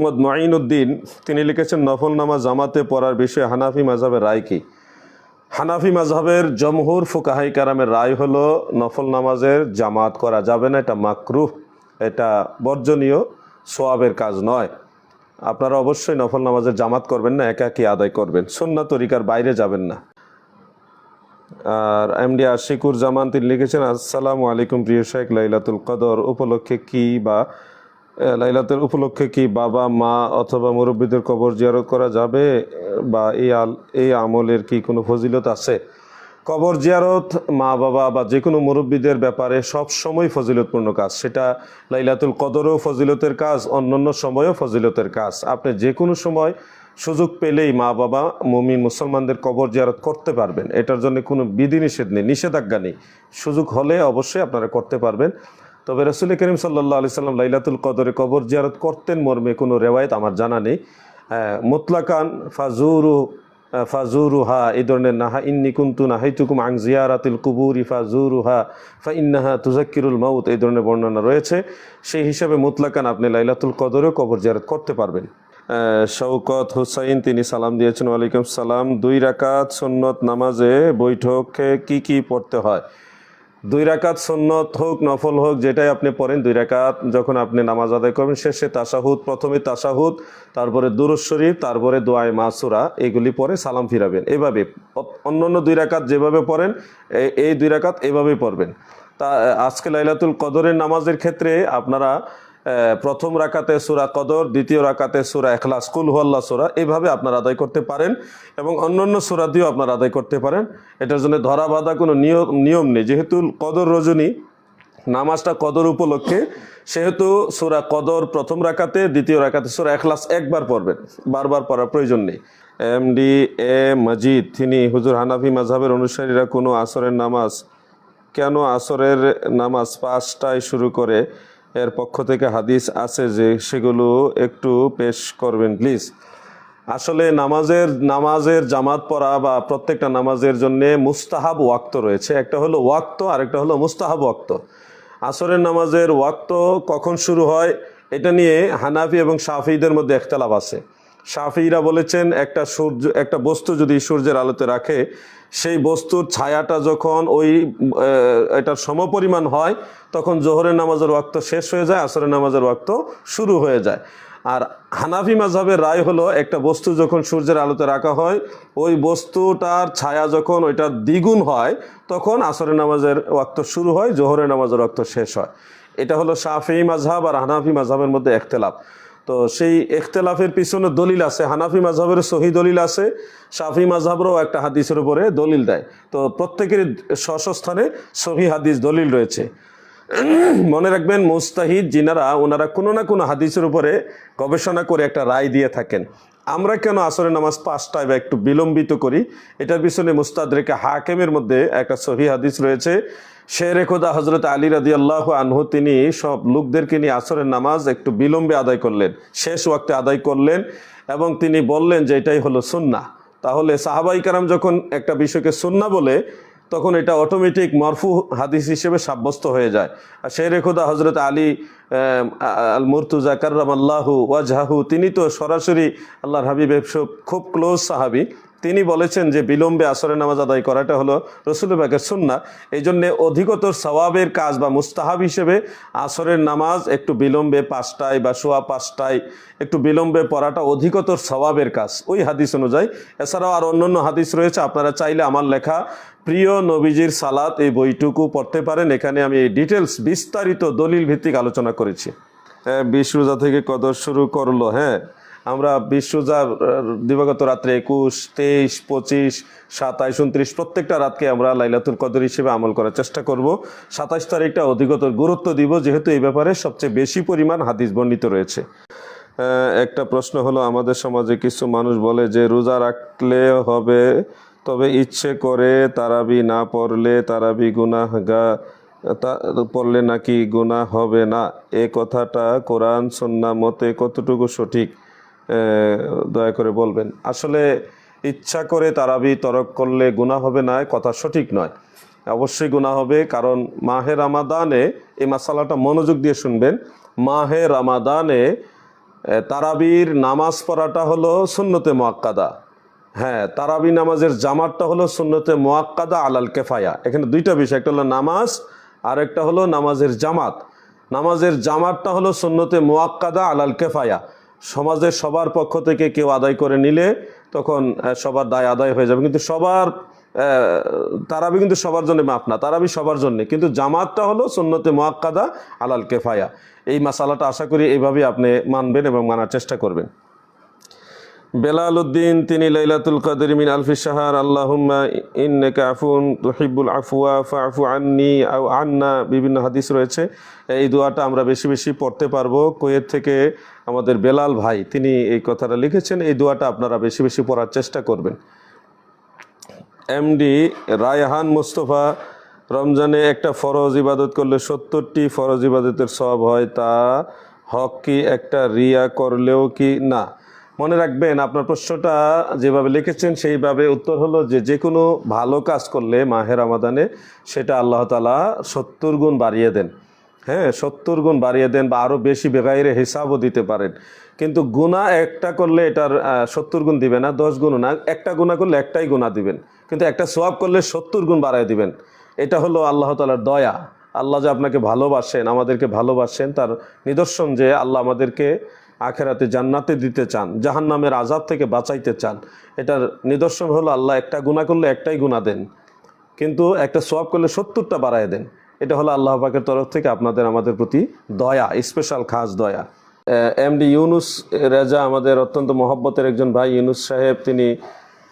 মোহাম্মদ মঈনুদ্দিন তিনি লিখেছেন, নফল নামাজ জামাতে পড়ার বিষয়ে হানাফি মাঝহের রায় কি? হানাফি মাঝহের জমহুর ফুকাহাই কারামের রায় হলো, নফল নামাজের জামাত করা যাবে না, এটা মাকরুহ, এটা বর্জনীয় সোয়াবের কাজ নয়। আপনারা অবশ্যই নফল নামাজের জামাত করবেন না, একাকি আদায় করবেন সন্না তরিকার বাইরে যাবেন না। আর এমডি আশিকুর জামান, তিনি লিখেছেন, আসসালামু আলাইকুম প্রিয় শেখ, লাইলাতুল কদর, উপলক্ষে কি বা এ, লাইলাতুল উপলক্ষে কি বাবা মা অথবা মুরব্বীদের কবর জিয়ারত করা যাবে? বা এই আল এই আমলের কি কোনো ফজিলত আছে? কবর জিয়ারত মা বাবা বা যে কোনো মুরব্বীদের ব্যাপারে সব সময় ফজিলতপূর্ণ কাজ। সেটা লাইলাতুল কদরও ফজিলতের কাজ অন্যান্য সময়ও ফজিলতের কাজ। আপনি যে কোনো সময় সুযোগ পেলেই মা বাবা মুমিন মুসলমানদের কবর জিয়ারত করতে পারবেন। এটার জন্য কোনো বিধিনিষেধ নেই নিষেধাজ্ঞা নেই। সুযোগ হলে অবশ্যই আপনারা করতে পারবেন। তবে রসুল করিম সাল্লাহ আলি সাল্লাম লাইলাতুল কদরে কবর জিয়ারত করতেন মর্মে কোনো রেওয়ায়ত আমার জানা নেই। মুতলাকান ফাজুরু ফাজুরুহা, এই ধরনের নাহা, ইন্নি কুন্তু নাহাইতুকুম আং জিয়ারাতিল কুবুরি ফাজুরুহা ফা ইন্নাহা তুজাক্কিরুল মাউত, এই ধরনের বর্ণনা রয়েছে। সেই হিসাবে মুতলাকান আপনি লাইলাতুল কদরেও কবর জিয়ারত করতে পারবেন। শওকত হুসাইন, তিনি সালাম দিয়েছেন, ওয়ালাইকুম সালাম। দুই রাকাত সুন্নত নামাজে বৈঠকে কি কি পড়তে হয়? দুই রাকাত সুন্নত হোক, নফল হোক, যেটাই আপনি পড়েন, দুই রাকাত যখন আপনি নামাজ আদায় করবেন, শেষে তাসাহুদ প্রথমে তাসাহুদ তারপরে দুরুজ তারপরে দোয়ায় মাসুরা, এগুলি পরে সালাম ফিরাবেন। এভাবে অন্য অন্য দুই রাকাত যেভাবে পড়েন এই দুই রাকাত এভাবেই পড়বেন। তা, আজকে লাইলাতুল কদরের নামাজের ক্ষেত্রে আপনারা প্রথম রাকাতে সুরা কদর, দ্বিতীয় রাকাতে সুরা এখলাস কুল হুয়াল্লা সুরা এইভাবে আপনারা আদায় করতে পারেন এবং অন্যান্য সুরা দিয়েও আপনারা আদায় করতে পারেন। এটার জন্য ধরা বাঁধা কোনো নিয়ম নিয়ম নেই। যেহেতু কদর রজনী নামাজটা কদর উপলক্ষে, সেহেতু সুরা কদর প্রথম রাকাতে, দ্বিতীয় রাকাতে সুরা এখলাস একবার পড়বেন, বারবার পড়ার প্রয়োজন নেই। এম ডি এ, মজিদ, তিনি হুজুর হানাফি মাঝহাবের অনুসারীরা কোনো আসরের নামাজ, কেন আসরের নামাজ পাঁচটায় শুরু করে? এর পক্ষ থেকে হাদিস আছে যে সেগুলো একটু পেশ করবেন প্লিজ আসলে নামাজের নামাজের জামাত পড়া বা প্রত্যেকটা নামাজের জন্য মুস্তাহাব ওয়াক্ত রয়েছে। একটা হলো ওয়াক্ত আর একটা হলো মুস্তাহাব ওয়াক্ত। আসরের নামাজের ওয়াক্ত কখন শুরু হয়, এটা নিয়ে হানাফি এবং সাফিদের মধ্যে একতলাপ আছে। সাফিরা বলেছেন, একটা সূর্য, একটা বস্তু যদি সূর্যের আলোতে রাখে, সেই বস্তুর ছায়াটা যখন ওই এটার সমপরিমাণ হয়, তখন জোহরের নামাজের ওয়াক্ত শেষ হয়ে যায়, আসরের নামাজের ওয়াক্ত শুরু হয়ে যায়। আর হানাফি মাঝহের রায় হলো, একটা বস্তু যখন সূর্যের আলোতে রাখা হয়, ওই বস্তুটার ছায়া যখন ওইটার দ্বিগুণ হয়, তখন আসরের নামাজের ওয়াক্ত শুরু হয়, জোহরের নামাজের ওয়াক্ত শেষ হয়। এটা হলো শাফি মাঝহাব আর হানাফি মাঝহাবের মধ্যে একতেলাপ। তো সেই এখতেলাফের পিছনে দলিল আছে। হানাফি মাঝহাবের সহি দলিল আছে। শাফি মাঝহাবেরও একটা হাদিসের উপরে দলিল দেয়। তো প্রত্যেকের স্ব স্থানে সহি হাদিস দলিল রয়েছে। মনে রাখবেন, মুস্তাহিদ যিনারা, ওনারা কোনো না কোনো হাদিসের উপরে গবেষণা করে একটা রায় দিয়ে থাকেন। আমরা কেন আসরে নামাজ পাঁচটায় বা একটু বিলম্বিত করি? এটার পিছনে মুস্তাদ রেখে হাকেমের মধ্যে একটা সহি হাদিস রয়েছে। শের খোদা হজরত আলী রাদি আল্লাহ আনহু, তিনি সব লোকদেরকে নিয়ে আসরের নামাজ একটু বিলম্বে আদায় করলেন, শেষ ওয়াক্তে আদায় করলেন এবং তিনি বললেন যে এটাই হলো সুন্না তাহলে সাহাবাই কারাম যখন একটা বিষয়কে সুন্না বলে, তখন এটা অটোমেটিক মরফু হাদিস হিসেবে সাব্যস্ত হয়ে যায়। আর শের খোদা হজরত আলী আল মুর্তুজা কার্রাম আল্লাহু ওয়াজহাহু, তিনি তো সরাসরি আল্লাহর হাবিব খুব ক্লোজ সাহাবি। তিনি বলেছেন যে বিলম্বে আসরের নামাজ আদায় করাটা হলো রসুল বাগের সুন্না এই জন্যে অধিকতর সওয়াবের কাজ বা মুস্তাহাব হিসেবে আসরের নামাজ একটু বিলম্বে পাঁচটায় বা সোয়া পাঁচটায় একটু বিলম্বে পড়াটা অধিকতর সওয়াবের কাজ। ওই হাদিস অনুযায়ী, এছাড়াও আর অন্যান্য হাদিস রয়েছে, আপনারা চাইলে আমার লেখা প্রিয় নবীজির সালাত এই বইটুকু পড়তে পারেন। এখানে আমি এই ডিটেলস বিস্তারিত দলিল ভিত্তিক আলোচনা করেছি। হ্যাঁ বিশ রোজা থেকে কদর শুরু করল হ্যাঁ। আমরা বিশ রোজার আহ, দিবাগত রাত্রে একুশ তেইশ পঁচিশ সাতাইশ উনত্রিশ প্রত্যেকটা রাতকে আমরা লাইলাতুল কদর হিসেবে আমল করার চেষ্টা করব। সাতাইশ তারিখটা অধিকতর গুরুত্ব দিব যেহেতু এই ব্যাপারে সবচেয়ে বেশি পরিমাণ হাদিস বর্ণিত রয়েছে। একটা প্রশ্ন হলো আমাদের সমাজে কিছু মানুষ বলে যে রোজা রাখলে হবে তবে ইচ্ছে করে তারাবি না পড়লে তারাবি গুনাহগা তা পড়লে নাকি গুনাহ হবে না? এ কথাটা কোরআন সন্না মতে কতটুকু সঠিক? দয়া করে বলবেন। আসলে ইচ্ছা করে তারাবি তরক করলে গুনাহ হবে না কথা সঠিক নয়। অবশ্যই গুনাহ হবে, কারণ মাহে রামাদানে এই মাসালাটা মনোযোগ দিয়ে শুনবেন। মাহে রামাদানে তারাবির নামাজ পড়াটা হলো সুন্নতে মোয়াক্কাদা হ্যাঁ তারাবি নামাজের জামাতটা হলো সুন্নতে মোয়াক্কাদা আলাল কেফায়া। এখানে দুইটা বিষয়, একটা হলো নামাজ আর একটা হলো নামাজের জামাত। নামাজের জামাতটা হলো সুন্নতে মোয়াক্কাদা আলাল কেফায়া। সমাজের সবার পক্ষ থেকে কেউ আদায় করে নিলে তখন সবার দায় আদায় হয়ে যাবে। কিন্তু সবার তারাবি কিন্তু সবার জন্য মাফ না, তারাবি সবার জন্য। কিন্তু জামাতটা হলো সুন্নতে মোয়াক্কাদা আলাল কেফায়া। এই মাসালাটা আশা করি এইভাবেই আপনি মানবেন এবং মানার চেষ্টা করবেন। বেলাল উদ্দিন তিনি লাইলাতুল কদর মিন আলফি শাহার, আল্লাহুম্মা ইন্নাকা আফুন তুহিব্বুল আফওয়া ফাআফু আন্নি আন্না, বিভিন্ন হাদিস রয়েছে। এই দোয়াটা আমরা বেশি বেশি পড়তে পারব। কোয়েত থেকে আমাদের বেলাল ভাই, তিনি এই কথাটা লিখেছেন, এই দোয়াটা আপনারা বেশি বেশি পড়ার চেষ্টা করবেন। এমডি রায়হান মুস্তফা, রমজানে একটা ফরজ ইবাদত করলে সত্তরটি ফরজ ইবাদতের সব হয়, তা হক কি একটা রিয়া করলেও কি না? মনে রাখবেন, আপনার প্রশ্নটা যেভাবে লিখেছেন, সেইভাবে উত্তর হলো যে যে কোনো ভালো কাজ করলে মাহের আমাদানে সেটা আল্লাহ তালা সত্তর গুণ বাড়িয়ে দেন। হ্যাঁ সত্তর গুণ বাড়িয়ে দেন বা আরও বেশি বেগাইরে হিসাবও দিতে পারেন। কিন্তু গুণা একটা করলে এটার সত্তর গুণ দিবে না, দশ গুণ না, একটা গুণা করলে একটাই গুণা দিবেন। কিন্তু একটা সোয়াব করলে সত্তর গুণ বাড়ায় দিবেন। এটা হলো আল্লাহ তালার দয়া। আল্লাহ যে আপনাকে ভালোবাসেন, আমাদেরকে ভালোবাসেন, তার নিদর্শন যে আল্লাহ আমাদেরকে আখেরাতে জান্নাতে দিতে চান, জাহান্নামের আজাব থেকে বাঁচাইতে চান, এটার নিদর্শন হলো আল্লাহ একটা গুণা করলে একটাই গুণা দেন। কিন্তু একটা সোয়াব করলে সত্তরটা বাড়ায় দেন। এটা হলো আল্লাহ পাকের তরফ থেকে আপনাদের, আমাদের প্রতি দয়া স্পেশাল খাস দয়া। এমডি ইউনুস রেজা, আমাদের অত্যন্ত মহব্বতের একজন ভাই ইউনুস সাহেব, তিনি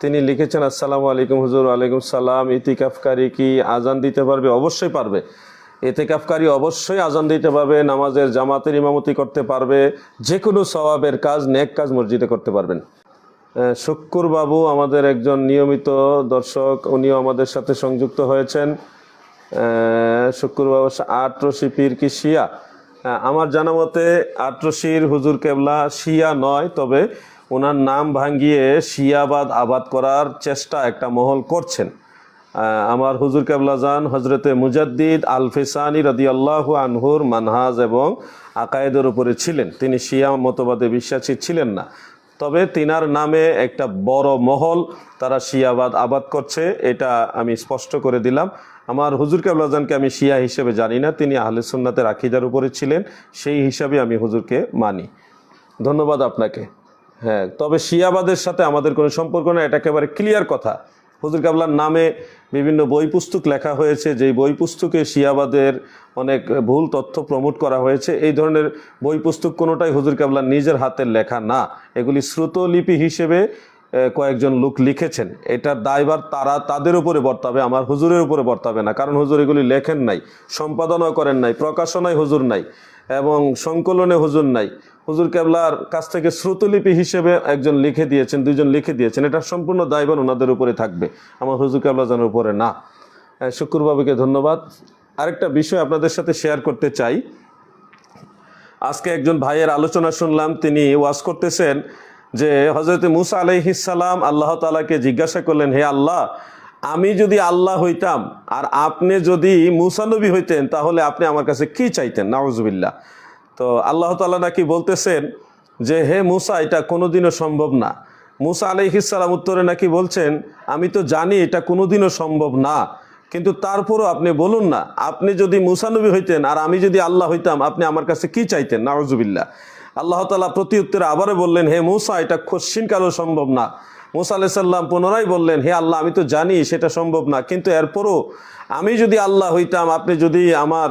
তিনি লিখেছেন, আসসালামু আলাইকুম হুজুর আলাইকুম সালাম ইতিকাফকারী কি আজান দিতে পারবে? অবশ্যই পারবে। এতেকাফকারী অবশ্যই আজান দিতে পারবে, নামাজের জামাতের ইমামতি করতে পারবে যে কোনো স্বভাবের কাজ, নেক কাজ মসজিদে করতে পারবেন। শুক্কুর বাবু, আমাদের একজন নিয়মিত দর্শক, উনিও আমাদের সাথে সংযুক্ত হয়েছেন। শুক্কুর বাবু পীর কি শিয়া? আমার জানা মতে আটরশির হুজুর কেবলা শিয়া নয়, তবে ওনার নাম ভাঙ্গিয়ে শিয়াবাদ আবাদ করার চেষ্টা একটা মহল করছেন। আমার হুজুর কেবলাজান হজরতে মুজাদ্দিদ আল ফিসানি রদি আল্লাহ আনহুর মানহাজ এবং আকায়েদের উপরে ছিলেন। তিনি শিয়া মতবাদে বিশ্বাসী ছিলেন না। তবে তিনার নামে একটা বড় মহল তারা শিয়াবাদ আবাদ করছে, এটা আমি স্পষ্ট করে দিলাম। আমার হুজুর কেবলাজানকে আমি শিয়া হিসেবে জানি না, তিনি আহলে সুন্নাতের আকিদার উপরে ছিলেন, সেই হিসাবে আমি হুজুরকে মানি। ধন্যবাদ আপনাকে। হ্যাঁ তবে শিয়াবাদের সাথে আমাদের কোনো সম্পর্ক না, এটা একেবারে ক্লিয়ার কথা। হুজুর কাবলার নামে বিভিন্ন বই পুস্তক লেখা হয়েছে, যেই বই পুস্তকে শিয়াবাদের অনেক ভুল তথ্য প্রমোট করা হয়েছে, এই ধরনের বই পুস্তক কোনোটাই হুজুর কাবলার নিজের হাতের লেখা না। এগুলি শ্রুতলিপি হিসেবে কয়েকজন লোক লিখেছেন এটার দায়বার তারা তাদের উপরে বর্তাবে, আমার হুজুরের উপরে বর্তাবে না, কারণ হুজুর এগুলি লেখেন নাই সম্পাদনাও করেন নাই, প্রকাশনায় হুজুর নাই, এবং সংকলনে হুজুর নাই। হুজুর কেবলার কাছ থেকে শ্রুতলিপি হিসেবে একজন লিখে দিয়েছেন দুজন লিখে দিয়েছেন, এটা সম্পূর্ণ দায়ভার ওনাদের উপরে থাকবে, আমার হুজুর কেবলা জানার উপরে না। শুক্রবাবুকে ধন্যবাদ। আরেকটা বিষয় আপনাদের সাথে শেয়ার করতে চাই। আজকে একজন ভাইয়ের আলোচনা শুনলাম, তিনি ওয়াজ করতেছেন যে হজরত মুসা আলাইহিসাল্লাম আল্লাহ তালাকে জিজ্ঞাসা করলেন, হে আল্লাহ, আমি যদি আল্লাহ হইতাম আর আপনি যদি মুসানবী হইতেন, তাহলে আপনি আমার কাছে কি চাইতেন? নাউজুবিল্লাহ। তো আল্লাহ তালা নাকি বলতেছেন যে, হে মুসা, এটা কোনোদিনও সম্ভব না। মুসা আলাইহিসাল্লাম উত্তরে নাকি বলছেন, আমি তো জানি এটা কোনোদিনও সম্ভব না, কিন্তু তারপরও আপনি বলুন না, আপনি যদি মুসানবী হইতেন আর আমি যদি আল্লাহ হইতাম, আপনি আমার কাছে কি চাইতেন? নাওজুবিল্লাহ আল্লাহ তালা প্রতি উত্তরে আবারও বললেন, হে মূসা, এটা খসিনকালও সম্ভব না। মুসা আলাহ সাল্লাম পুনরায় বললেন, হে আল্লাহ, আমি তো জানি সেটা সম্ভব না, কিন্তু এরপরও আমি যদি আল্লাহ হইতাম, আপনি যদি আমার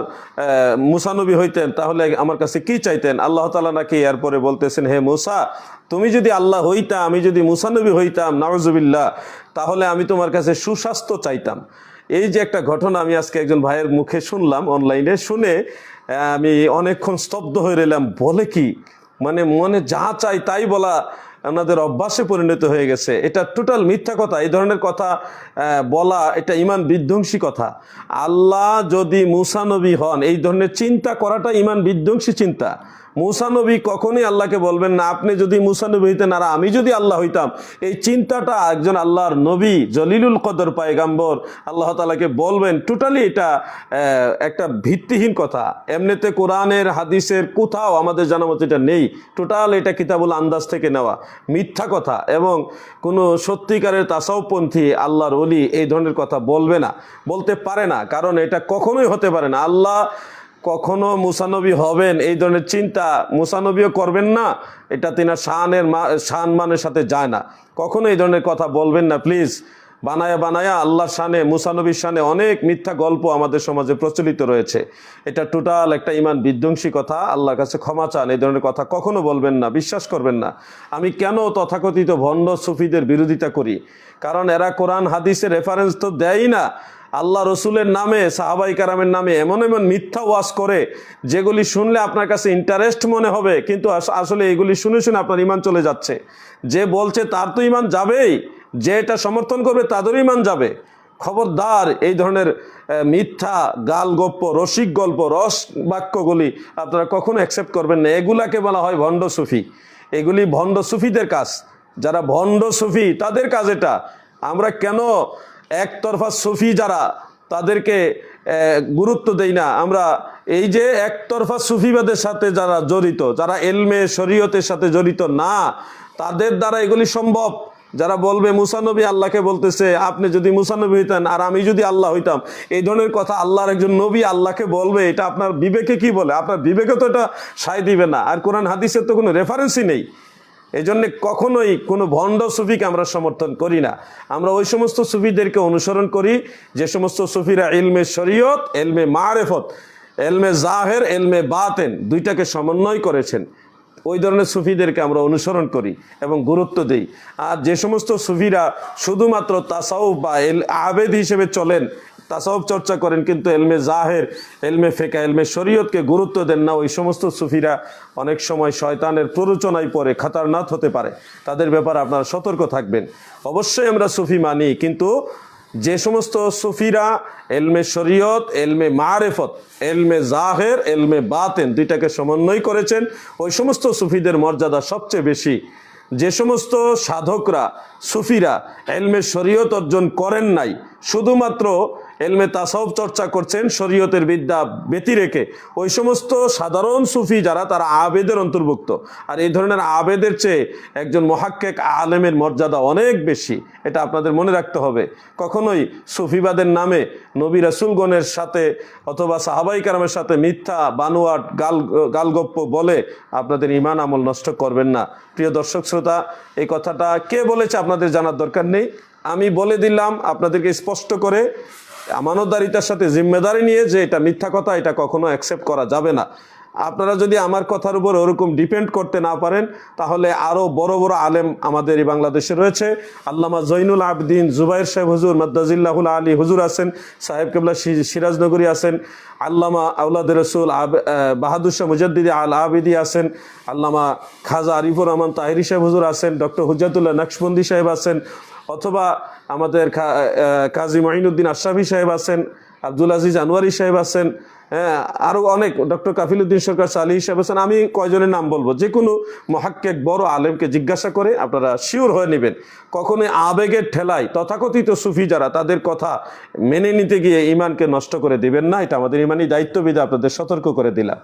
মুসানবী হইতেন, তাহলে আমার কাছে কি চাইতেন? আল্লাহ তালা নাকি এরপরে বলতেছেন, হে মুসা, তুমি যদি আল্লাহ হইতা, আমি যদি মুসানবী হইতাম নাওজুবিল্লাহ তাহলে আমি তোমার কাছে সুস্বাস্থ্য চাইতাম। এই যে একটা ঘটনা আমি আজকে একজন ভাইয়ের মুখে শুনলাম অনলাইনে শুনে আমি অনেকক্ষণ স্তব্ধ হয়ে রইলাম, বলে কি? মানে মনে যা চাই তাই বলা ওনাদের অভ্যাসে পরিণত হয়ে গেছে। এটা টোটাল মিথ্যা কথা, এই ধরনের কথা বলা, এটা ইমান বিধ্বংসী কথা। আল্লাহ যদি মুসানবী হন, এই ধরনের চিন্তা করাটা ইমান বিধ্বংসী চিন্তা। মুসানবী কখনোই আল্লাহকে বলবেন না। আপনি যদি মুসানবী হইতেন আর আমি যদি আল্লাহ হইতাম, এই চিন্তাটা একজন আল্লাহর নবী জলিলুল কদর পায়গাম্বর আল্লাহ তালাকে বলবেন টোটালি এটা একটা ভিত্তিহীন কথা। এমনিতে কোরআনের, হাদিসের কোথাও আমাদের জানা মতো এটা নেই। টোটাল এটা কিতাবুল আন্দাজ থেকে নেওয়া। মিথ্যা কথা এবং কোনো সত্যিকারের তাসাউপন্থী আল্লাহর অলি এই ধরনের কথা বলবে না। বলতে পারে না, কারণ এটা কখনোই হতে পারে না। আল্লাহ কখনো মুসানবী হবেন? এই ধরনের চিন্তা মুসানবীও করবেন না। এটা তিনার শানের শান মানের সাথে যায় না। কখনো এই ধরনের কথা বলবেন না প্লিজ বানায়া বানায়া আল্লাহর শানে মুসানবীর শানে অনেক মিথ্যা গল্প আমাদের সমাজে প্রচলিত রয়েছে। এটা টোটাল একটা ইমান বিধ্বংসী কথা। আল্লাহর কাছে ক্ষমা চান, এই ধরনের কথা কখনো বলবেন না, বিশ্বাস করবেন না। আমি কেন তথাকথিত ভণ্ড সুফিদের বিরোধিতা করি? কারণ এরা কোরআন, হাদিসের রেফারেন্স তো দেয়ই না। আল্লাহ রসুলের নামে, সাহাবাই কারামের নামে এমন এমন মিথ্যা ওয়াজ করে, যেগুলি শুনলে আপনার কাছে ইন্টারেস্ট মনে হবে, কিন্তু আস- আসলে এগুলি শুনে শুনে আপনার ইমান চলে যাচ্ছে। যে বলছে তার তো ইমান যাবেই, যে এটা সমর্থন করবে তাদেরও ইমান যাবে। খবরদার এই ধরনের মিথ্যা গাল গপ্প রসিক গল্প, রস বাক্যগুলি আপনারা কখনো অ্যাকসেপ্ট করবেন না। এগুলাকে বলা হয় ভণ্ড সুফি। এগুলি ভণ্ড সুফিদের কাজ। যারা ভণ্ড সুফি, তাদের কাজ এটা। আমরা কেন একতরফা সুফি যারা, তাদেরকে গুরুত্ব দেই না। আমরা এই যে একতরফা সুফিবাদের সাথে যারা জড়িত, যারা এলমে শরীয়তের সাথে জড়িত না, তাদের দ্বারা এগুলি সম্ভব। যারা বলবে মুসানবী আল্লাহকে বলতেছে, আপনি যদি মুসানবী হইতেন আর আমি যদি আল্লাহ হইতাম। এই ধরনের কথা আল্লাহর একজন নবী আল্লাহকে বলবে, এটা আপনার বিবেকে কি বলে? আপনার বিবেকে তো এটা সায় দিবে না। আর কোরআন, হাদিসের তো কোনো রেফারেন্সই নেই। এই জন্যে কখনোই কোনো ভণ্ড সুফিকে আমরা সমর্থন করি না। আমরা ওই সমস্ত সুফিদেরকে অনুসরণ করি, যে সমস্ত সুফিরা এলমে শরীয়ত এলমে মারেফত এলমে জাহের এলমে বাতেন, দুইটাকে সমন্বয় করেছেন। ওই ধরনের সুফিদেরকে আমরা অনুসরণ করি এবং গুরুত্ব দিই। আর যে সমস্ত সুফিরা শুধুমাত্র তাসাউফ বা এল আবেদ হিসেবে চলেন তাসাউফ চর্চা করেন, কিন্তু এলমে জাহের, এলমে ফেকা এলমে শরীয়তকে গুরুত্ব দেন না। ওই সমস্ত সুফিরা অনেক সময় শয়তানের প্ররোচনায় পড়ে খাতারনাথ হতে পারে। তাদের ব্যাপারে আপনারা সতর্ক থাকবেন। অবশ্যই আমরা সুফি মানি, কিন্তু যে সমস্ত সুফিরা এলমে শরীয়ত, এলমে মারেফত, এলমে জাহের, এলমে বাতেন দুইটাকে সমন্বয় করেছেন, ওই সমস্ত সুফিদের মর্যাদা সবচেয়ে বেশি। যে সমস্ত সাধকরা, সুফিরা এলমে শরীয়ত অর্জন করেন নাই, শুধুমাত্র এলমে তাসাউফ চর্চা করছেন শরীয়তের বিদ্যা ব্যতি রেখে। ওই সমস্ত সাধারণ সুফি যারা, তারা আবেদের অন্তর্ভুক্ত। আর এই ধরনের আবেদের চেয়ে একজন মহাক্কেক আলেমের মর্যাদা অনেক বেশি। এটা আপনাদের মনে রাখতে হবে। কখনোই সুফিবাদের নামে নবী রাসুলগণের সাথে অথবা সাহাবাই কারামের সাথে মিথ্যা, বানোয়াট, গাল, গালগপ্প বলে আপনাদের ইমান আমল নষ্ট করবেন না। প্রিয় দর্শক শ্রোতা, এই কথাটা কে বলেছে আপনাদের জানার দরকার নেই। আমি বলে দিলাম আপনাদেরকে স্পষ্ট করে আমানতদারিতার সাথে জিম্মেদারি নিয়ে যে এটা মিথ্যা কথা এটা কখনো অ্যাকসেপ্ট করা যাবে না। আপনারা যদি আমার কথার উপর ওরকম ডিপেন্ড করতে না পারেন, তাহলে আরও বড় বড় আলেম আমাদের এই বাংলাদেশে রয়েছে। আল্লামা জৈনুল আবদিন জুবাইর সাহেব হুজুর, মাদ্দাজিল্লাহুল আলী হুজুর আছেন, সাহেব কেবলা সিরাজনগরী আছেন, আল্লামা আউলাদ রসুল আব বাহাদুর শাহ মুজাদ্দিদি আল আবিদি আছেন, আল্লামা খাজা আরিফুর রহমান তাহিরি সাহেব হুজুর আছেন, ডক্টর হুজাতুল্লাহ নকশবন্দি সাহেব আছেন, অথবা আমাদের কাজী মঈনুদ্দিন আশরাফি সাহেব আছেন, আব্দুল আজিজ আনোয়ারি সাহেব আছেন আরও অনেক। ডক্টর কাফিলুদ্দিন সরকার, সালি সাহেব হোসেন, আমি কয়জনের নাম বলব? যে কোনো মহাক্কেক বড় আলেমকে জিজ্ঞাসা করে আপনারা শিওর হয়ে নেবেন। কখনো আবেগের ঠেলায় তথাকথিত সুফি যারা, তাদের কথা মেনে নিতে গিয়ে ইমানকে নষ্ট করে দিবেন না। এটা আমাদের ইমানই দায়িত্ববিধে আপনাদের সতর্ক করে দিলাম।